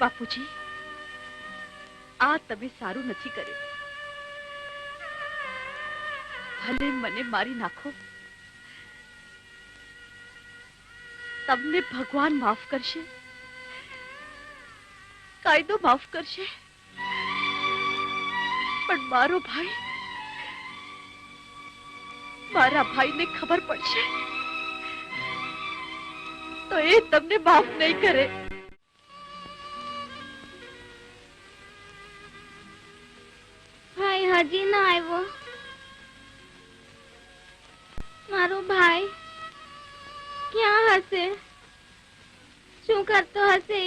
બાપુજી, આ તમે સારું નથી કર્યું. ભલે મને મારી નાખો. તમને ભગવાન માફ કરશે. કાયદો માફ કરશે. પણ મારો ભાઈ, મારા ભાઈને ખબર પડશે. તો એ તમને માફ નહીં કરે. આવ્યો. મારો ભાઈ ક્યાં હશે? શું કરતો હશે?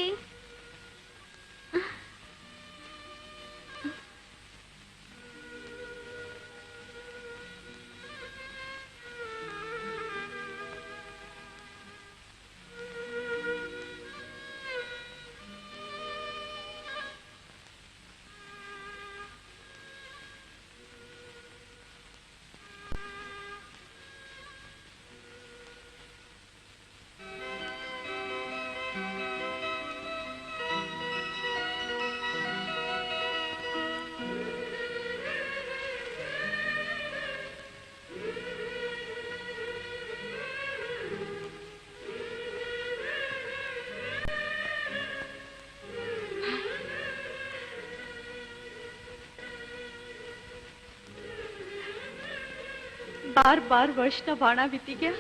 બાર બાર વર્ષના ભાણા વીતી ગયા.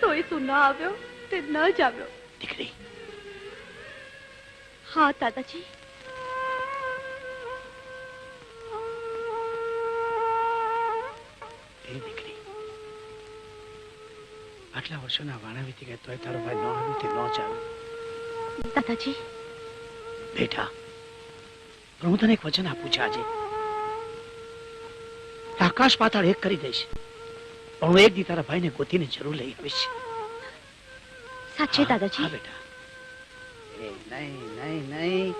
તોય તું ના આવ્યો તે ન જ આવ્યો. દીકરી. હા દાદાજી. એ દીકરી. આટલા વર્ષોના વાણા વીતી ગયા તોય તારો ભાઈ ન આવ્યો તે ન જ આવ્યો. દાદાજી. બેટા પણ હું તને એક વચન આપું છું આજે. આકાશ પાતાળ એક કરી દઈશ. પણ હું એક દી તારા ભાઈને ગોતીને જરૂર લઈ આવીશ. સાચે દાદાજી. હા બેટા. એ નહીં નહીં નહીં.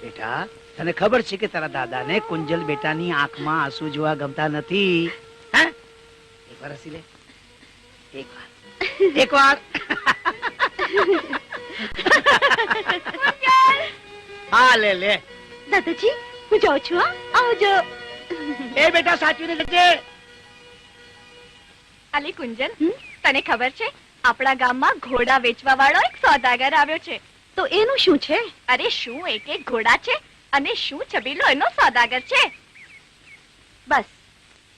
બેટા તને ખબર છે કે તારા દાદાને કુંજલ બેટાની આંખમાં આંસુ જોવા ગમતા નથી? હે? એક વાર હસી લે. એક વાર. એક વાર. હા લે લે. દાદાજી હું જાઉં છું આવજો. એ બેટા સાચવીને જજે. અલી કુંજલ તને ખબર છે આપણા ગામમાં ઘોડા વેચવા વાળો એક સોદાગર આવ્યો છે. તો એનું શું છે? અરે શું એક એક ઘોડા છે અને શું છબીલો એનો સોદાગર છે? બસ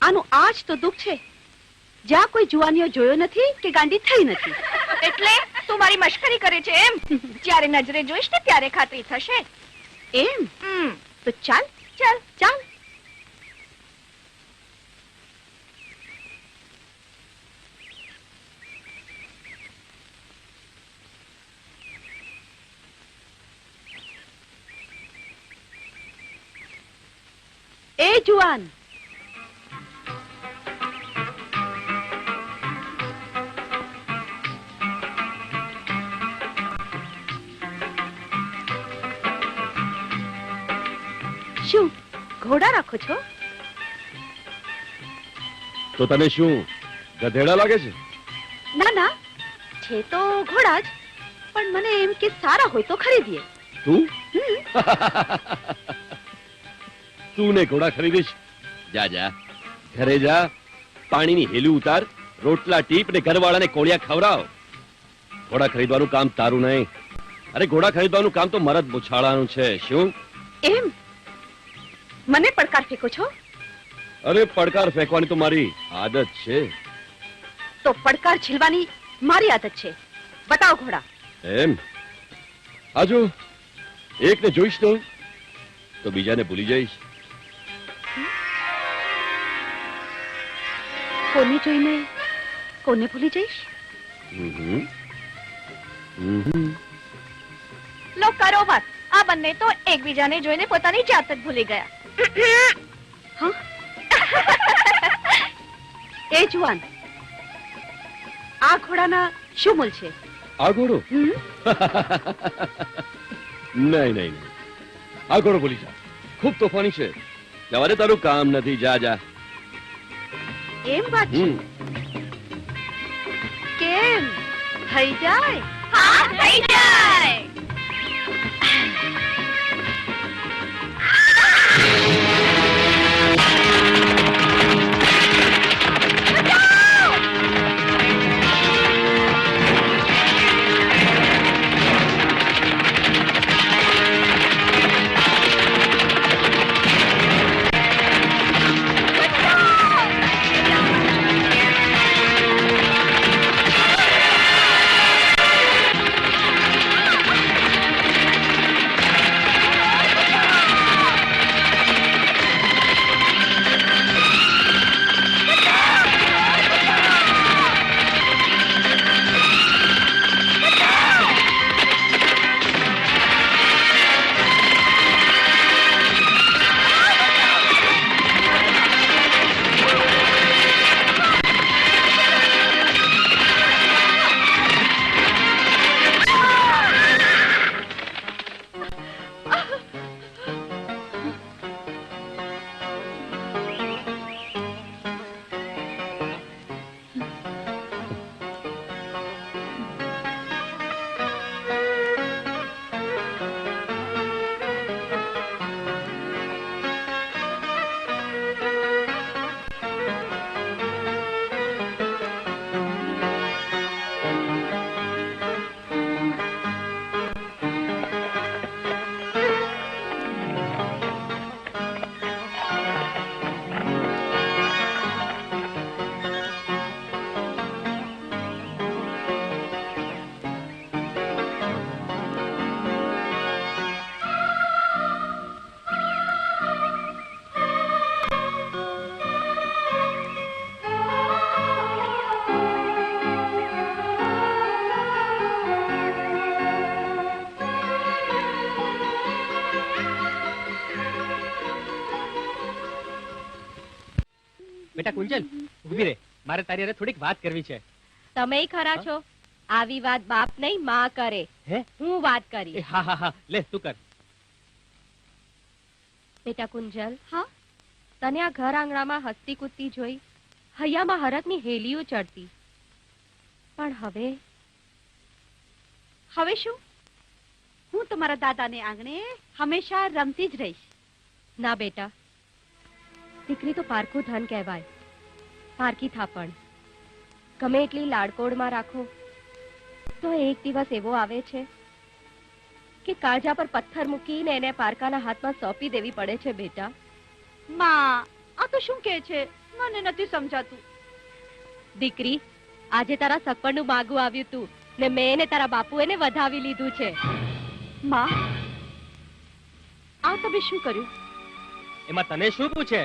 આનું આ જ તો દુઃખ છે. જ્યાં કોઈ જુવાનીઓ જોયો નથી કે ગાંડી થઈ નથી. એટલે તું મારી મશ્કરી કરે છે એમ? જ્યારે નજરે જોઈશ ને ત્યારે ખાતરી થશે. એમ? તો ચાલ ચાલ. ચાલ. એ જુવાન. શું ઘોડા રાખો છો? તો તને શું ગધેડા લાગે છે? ના ના. છે તો ઘોડા જ પણ મને એમ કે સારા હોય તો ખરીદીએ. તું? તું ને ઘોડા ખરીદીશ. જા જા. ઘરે જા. પાણીની હેલી ઉતાર રોટલા ટીપ ને ઘરવાળાને કોળિયા ખવડાવ. ઘોડા ખરીદવાનું કામ તારું નહીં. અરે ઘોડા ખરીદવાનું કામ તો મરદ બુછાળાનું છે. શું? એમ? મને પડકાર ફેંકો છો? અરે પડકાર ફેંકવાની તો મારી આદત છે. તો પડકાર છીલવાની મારી આદત છે. બતાવો ઘોડા. એમ? આજો એકને જોઈશ તો? તો બીજાને ભૂલી જઈશ. કોને જોઈને કોને ભૂલી જઈશ. લો કરો વાત. આ બંને તો એકબીજાને જોઈને પોતાની જાત જ ભૂલી ગયા. એ જુવાન આ ઘોડાના શું મૂલ છે? આ ઘોડો? નહીં નહીં નહીં. આ ઘોડો ભૂલી જા ખૂબ તોફાની છે. જવા તારું કામ નથી જા જા. એમ વાત છે? કેમ? થઈ જાય? હા થઈ જાય. કુંજલ ઊભી રે મારે તારી અરે થોડીક વાત કરવી છે. તમે ખરા છો? આવી વાત બાપ નહીં માં કરે. હું? વાત કરી હા હા હા. લે તું કર. બેટા કુંજલ હા? તને આ ઘર આંગણામાં હસતી કૂદતી જોઈ હૈયામાં હરકની હેલીઓ ચડતી. પણ હવે? હવે શું? હું તમારા દાદાને આંગણે હંમેશા રમતી જ રહીશ. ના બેટા દીકરી તો પારખું ધન કહેવાય. પારકી થાપણ. ગમે એટલી લાડકોડમાં રાખો તો એક દિવસ એવો આવે છે કે કાળજા પર પથ્થર મૂકીને એને પારકાના હાથમાં સોંપી દેવી પડે છે બેટા. માં આ તો શું કહે છે? મને નથી સમજાતું. દીકરી આજે તારા સગપણનું માગું આવ્યું તું ને મેં એને તારા બાપુ એને વધાવી લીધું છે. માં આ તમે શું કર્યું? એમાં તને શું પૂછે?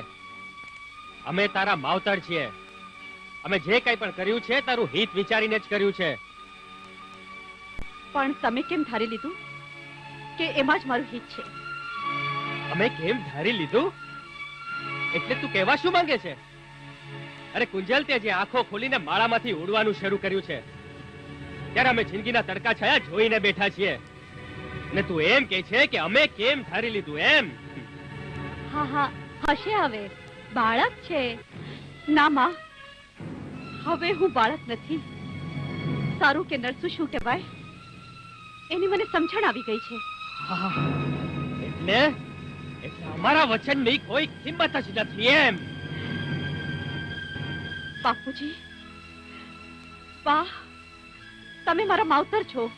અમે તારા માવતર છીએ. અમે જે કંઈ પણ કર્યું છે તારું હિત વિચારીને જ કર્યું છે. પણ તમે કેમ ધારી લીધું? કે એમાં જ મારું હિત છે? અમે કેમ ધારી લીધું? એટલે તું કહેવા શું માંગે છે? અરે કુંજલ તે જે આંખો ખોલીને માળામાંથી ઉડવાનું શરૂ કર્યું છે. ત્યારે અમે જિંદગીના તડકા છાયા જોઈને બેઠા છીએ. ને તું એમ કે છે કે અમે કેમ ધારી લીધું એમ? હા હા હશે હવે. બાળક છે. ના માં. હવે હું બાળક નથી. સારું કે નરસું શું કહેવાય? એની મને સમજણ આવી ગઈ છે. એટલે? એટલે અમારા વચનની કોઈ કિંમત જ નથી એમ. બાપુજી બા તમે મારા માવતર છો.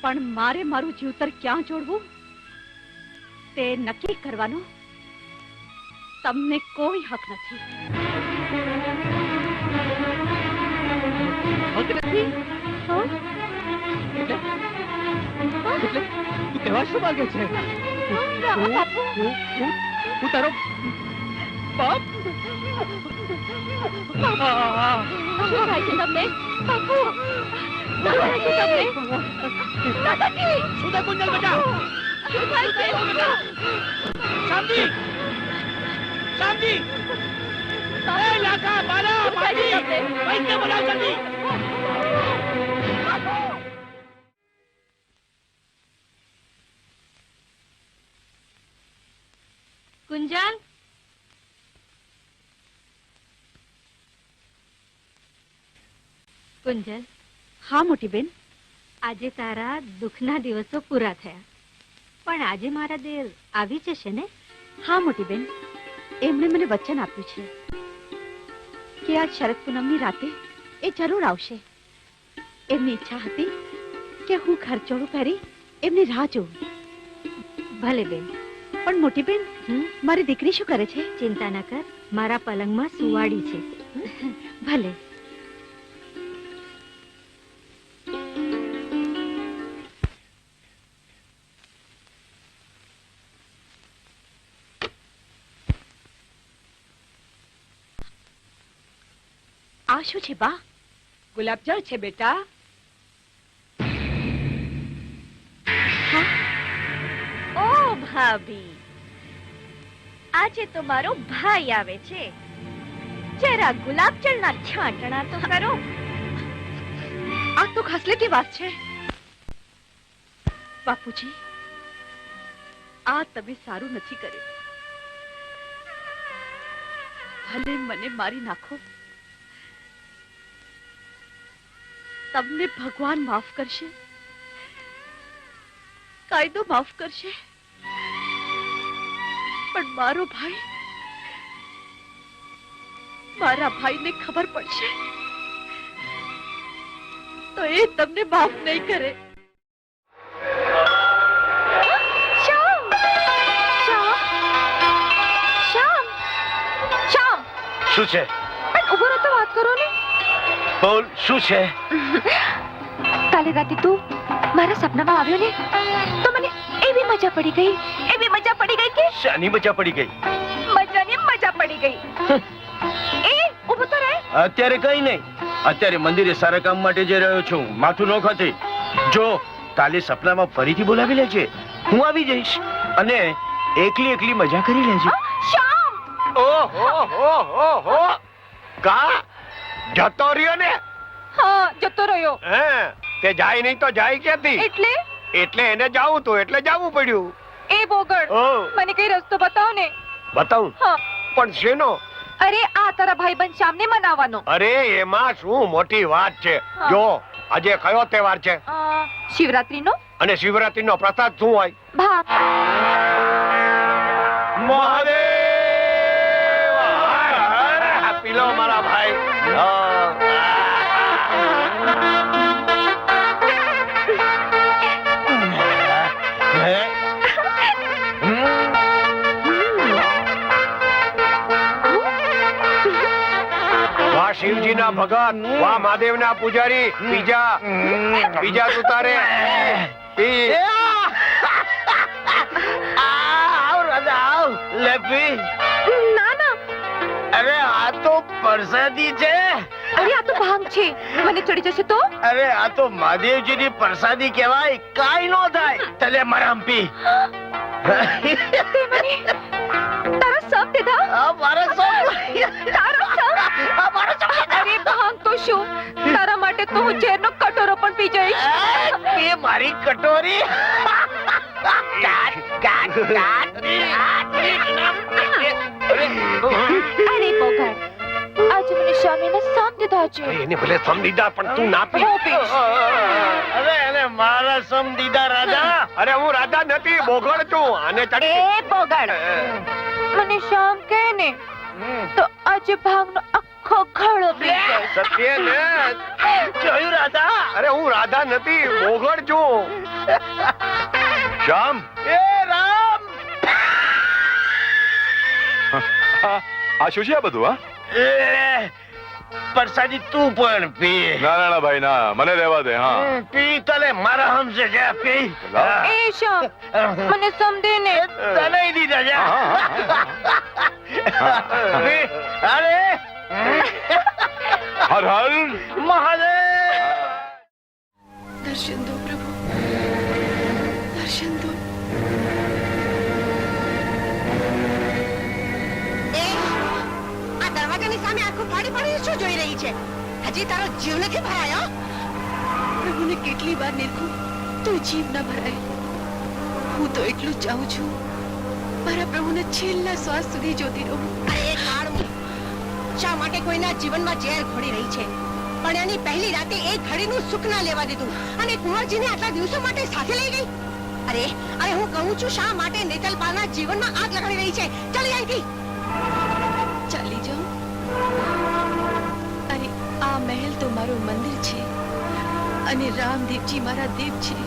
પણ મારે મારું જીવતર ક્યાં જોડવું? તે નક્કી કરવાનો તમને કોઈ હક નથી. નથી? એટલે? તું કહેવા શું માંગે છે? હું- તારો બાપ? તમને? બાપુ. થયું કુંજલ બેટા. શું થાય છે શામજી શામજી એ લાખા બાલા બાજી વૈદ્ય બોલાવ જલ્દી કુંજલ હા મોટી બેન આજે તારા દુઃખના દિવસો પૂરા થયા. પણ આજે મારા દિલ આવી જશે ને? હા મોટી બેન એમણે મને વચન આપ્યું છે કે આ શરદ પૂનમની રાતે એ જરૂર આવશે. એમની ઈચ્છા હતી કે હું ખર્ચોળું કરી એમની રાહ જોઉં. ભલે બેન પણ મોટી બેન મારી દીકરી શું કરે છે? ચિંતા ન કર મારા પલંગમાં સુવાડી છે. ભલે. આ શું છે બા? ગુલાબજળ છે બેટા. ઓ ભાભી. આજે તો મારો ભાઈ આવે છે. જરા ગુલાબજળના છાંટણા તો કરો. આ તો ખાસલેટી વાત છે. બાપુજી આ તમે સારું નથી કર્યું. ભલે મને મારી નાખો. તમને ભગવાન માફ કરશે? કાયદો માફ કરશે? પણ મારો ભાઈ મારા ભાઈને ખબર પડશે. તો એ તમને માફ નહીં કરે. શું છે? બોલ શું છે? કાલે રાતે તું મારા સપનામાં આવ્યો ને તો મને એવી મજા પડી ગઈ એવી મજા પડી ગઈ કે શાની મજા પડી ગઈ? મજાની મજા પડી ગઈ. એ ઊભો તો રહે. અત્યારે કઈ નહીં. અત્યારે મંદિરે સારા કામ માટે જઈ રહ્યો છું માથું ન ખાતી. જો કાલે સપનામાં ફરીથી બોલાવી લેજે. હું આવી જઈશ અને એકલી એકલી મજા કરી લેજે. શ્યામ. ઓહો હો હો હો. કા? જતો રહ્યો ને? હા જતો રહ્યો. હે? તે જાય નહીં તો જાય ક્યાંથી? એટલે? એટલે એને જાવું તો એટલે જાવું પડ્યું. એ બોગડ મને કઈ રસ્તો બતાવો ને? બતાવું? હા. પણ શેનો? અરે આ તારા ભાઈબંધ સામને મનાવવાનો. અરે એમાં શું મોટી વાત છે? જો આજે કયો તહેવાર છે? શિવરાત્રીનો? અને શિવરાત્રી નો પ્રસાદ શું હોય? ભાગ શિવજીના ભગત વાહ મહાદેવના પૂજારી બીજા બીજા તું તારે. પી. ના ના. અરે આ તો પ્રસાદી છે. અરે આ તો ભાંગ છે. મને ચડી જશે તો? અરે આ તો મહાદેવજીની પ્રસાદી કહેવાય. કાઈ નો થાય. તલે મરામ પી મને તારા સમ દીધા આ મારો સોમ તારા સમ આ મારો સોમ અરે ભાંગ તો શું તારા માટે તો હું ઝેરનો કટોરો પણ પી જઈશ એ મારી કટોરી કાટ કાટ કાટ અરે બોગડ આજે મને શ્યામીને સમ દીધા છે એને ભલે સમ દીધા પણ તું ના પી હું પીશ. અરે મારા સમ દીધા રાજા. અરે હું રાજા નથી બોગળ છું આને એ બોગળ મને શામ કે ને? તો આજે ભાંગનો આખો ઘડો પી જાય. સત્ય ને. જોયું રાધા અરે હું રાધા નથી બોગળ છું. શ્યામ. એ રામ. આ શું છે આ બધું હા? પરસાદી તું પણ પી. ના ના ના ભાઈ ના મને રહેવા દે હા. હમ, પી તલે મારા હમસે છે પી. એ શ્યામ મને સમજે ને. તને દીધા જા. અરે હર હર. મહાદેવ. દર્શન દો પ્રભુ. દર્શન દો. આંખો પાડી પાડી શું જોઈ રહી છે? હજી તારો જીવ નથી ભરાયો? પ્રભુને કેટલી વાર નિરખું તો જીવ ન ભરાય. હું તો એટલું ચાહું છું મારા પ્રભુને છેલ્લા શ્વાસ સુધી જોતી રહું. અરે કાળું. શા માટે કોઈના જીવનમાં ઝેર ઘોડી રહી છે? પણ એની પહેલી રાતે એ ઘડીનું સુખ ના લેવા દીધું અને કુંવરજીને આટલા દિવસો માટે સાથે લઈ ગઈ? અરે અરે હું કહું છું શા માટે નેતલપાલના જીવનમાં આગ લગાડી રહી છે? ચાલી અહીંથી છે. અને રામદેવજી મારા દેવ છે.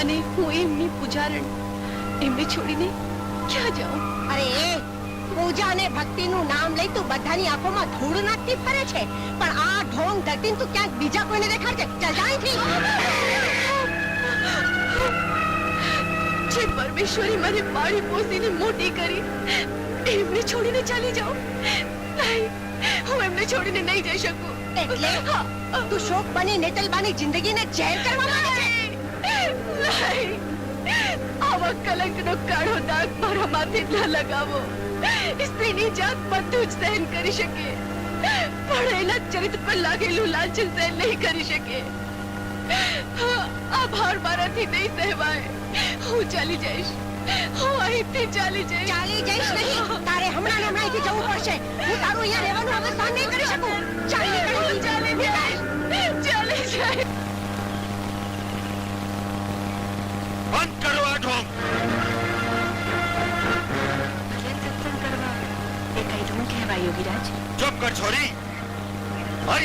અને હું એમની પૂજારણ એમને છોડીને ક્યાં જાઉં? અરે પૂજા અને ભક્તિનું નામ લઈ તું બધાની આંખોમાં ધૂળ નાખતી ફરે છે. પણ આ ઢોંગ ધટીને તું ક્યાંક બીજા કોઈને દેખાડજે. ચાલ જાય થી જે પરમેશ્વરી મને પાળી પોસીને મોટી કરી એમને છોડીને ચાલી જાઉં. નહીં હું એમને છોડીને નહીં જઈ શકું. એટલે તું શોક બની નેતલબાની જિંદગીને ઝેર કરવા માંગે છે? આવા કલંકનો કાળો દાગ મારા માથે ન લગાવો. સ્ત્રીની જાત બધું જ સહન કરી શકે. પણ એના ચરિત્ર પર લાગેલું લાંછન સહન નહીં કરી શકે. આ ભાર મારાથી નહીં સહેવાય. હું ચાલી જઈશ. હું અહીંથી ચાલી જઈશ. ચાલી જઈશ નહીં. તારે હમણાં હમણાં અહીંથી જવું પડશે. હું તારું અહીંયા રહેવાનું હવે સહન નહીં કરી શકું. ચાલ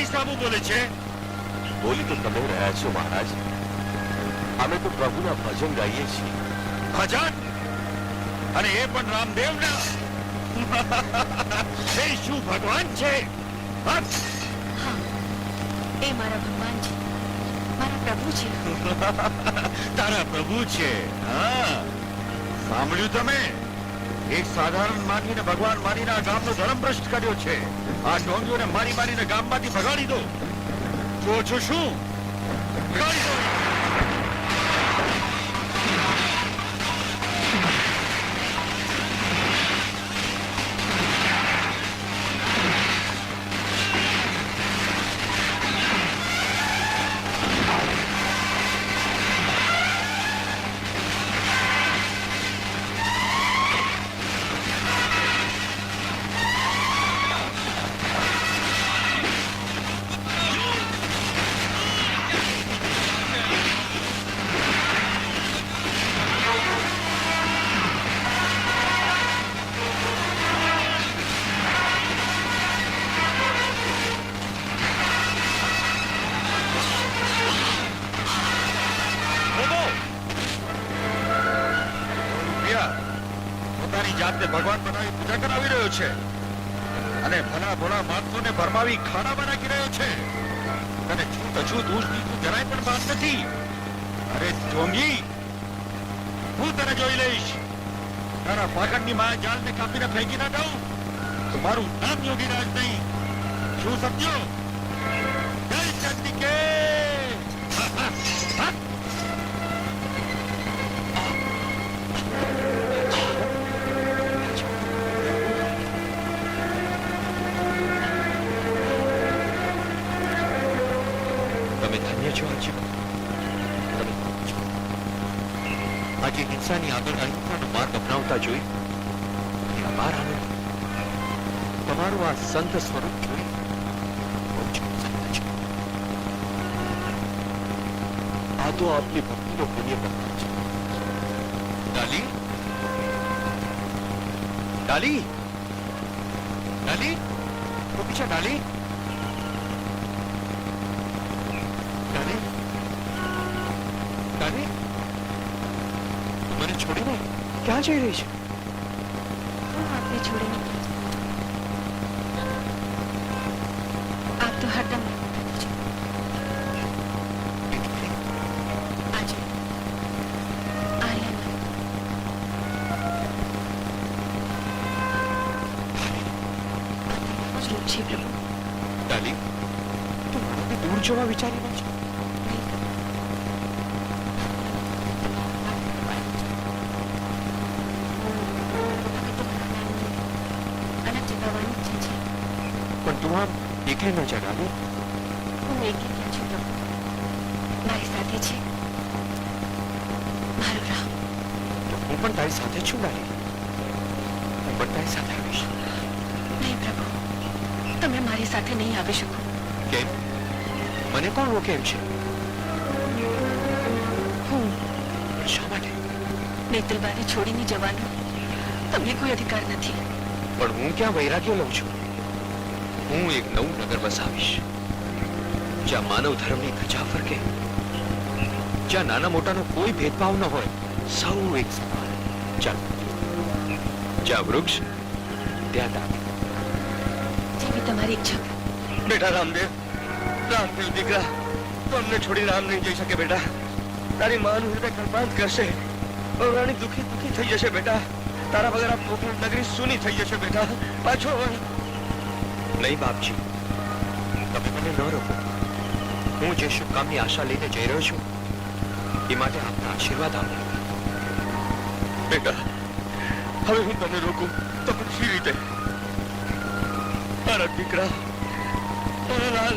સામુ બોલે તો તમે રહ્યા છો. મહારાજ અમે તો પ્રભુના ભજન ગાઈએ છીએ ભજન અને એ પણ રામદેવના એ શું ભગવાન છે એ મારા ભગવાન મારા પ્રભુ છે. તારા પ્રભુ છે. હા. સાંભળ્યું તમે? એક સાધારણ માનવીને ભગવાન માનીને આ ગામનો ધર્મ ભ્રષ્ટ કર્યો છે. આ ઢોંગીઓને મારી મારીને ગામમાંથી ભગાડી દો. છો શું? ભગાડી દો બનાવી રહ્યો છે. અને ભલા ભોળા માણસોને ભરમાવી ખાડામાં નાખી રહ્યો છે. અને છૂત અછૂત ઊંચ નીચું જરાય પણ વાત નથી. અરે જોંગી, હું તને જોઈ લઈશ. તારા પાગડની માયા જાળને કાપીને ફેંકી ના દઉં. તો મારું નામ યોગીરાજ નહીં. શું સમજ્યો? જય ચંડિકે આજે હિંસાની આગળ અહિંસાનો માર્ગ અપનાવતા જોઈ અપાર આનંદ તમારું આ સંત સ્વરૂપ જોઈ તો આપની ભક્તિનો પુણ્ય પ્રકાર છે. ડાલી? ડાલી? ડાલી? તો પીછા ડાલી? ક્યાં જઈ રહી છે હું આપને છોડીને આપ તો હરદમ આજે આર્યમાં રૂપ છે પ્રભુ ડાલી તું મારાથી દૂર જવા વિચારી રહી છે અલગ જગાવવાની ઈચ્છા છે પણ તું આમ એકલી ન જા ડાલી હું એકલી ક્યાં છું મારી સાથે છે મારો રામ હું પણ તારી સાથે છું ડાલી હું પણ તારી સાથે આવીશ નહીં પ્રભુ તમે મારી સાથે નહીં આવી શકો કેમ મને કોણ રોકે એમ છે હું શા માટે નેત્રબારી છોડીને જવાનો તમને કોઈ અધિકાર નથી પણ હું ક્યાં વૈરાગ્ય લઉં છું હું એક નવું નગર વસાવીશ. જ્યાં માનવ ધર્મની ધજા ફરકે. જ્યાં નાના મોટાનો કોઈ ભેદભાવ ન હોય. સૌ એક સમાન. ચાલ. જ્યાં વૃક્ષ ત્યાં દાન જેવી તમારી ઈચ્છા. બેટા રામદેવ રામદેવ દીકરા તો અમને છોડી રામ નહીં જઈ શકે બેટા. તારી માનું હૃદય કલ્પાંત કરશે. રાણી દુખી દુખી થઈ જશે બેટા. તારા વગર આ પોખરણ નગરી સુની થઈ જશે બેટા. પાછો વળ. નહીં, બાપજી. તમે મને ન રોકો. હું જે શુભ આશા લઈને જઈ રહ્યો છું. એ માટે આપના આશીર્વાદ આપો. બેટા, હવે હું તને રોકું તો કેવી રીતે? મારા દીકરા, મારા લાલ,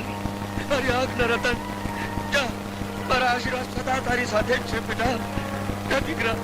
મારી આંખના રતન મારા આશીર્વાદ સદા તારી સાથે જ છે, બેટા. દીકરા.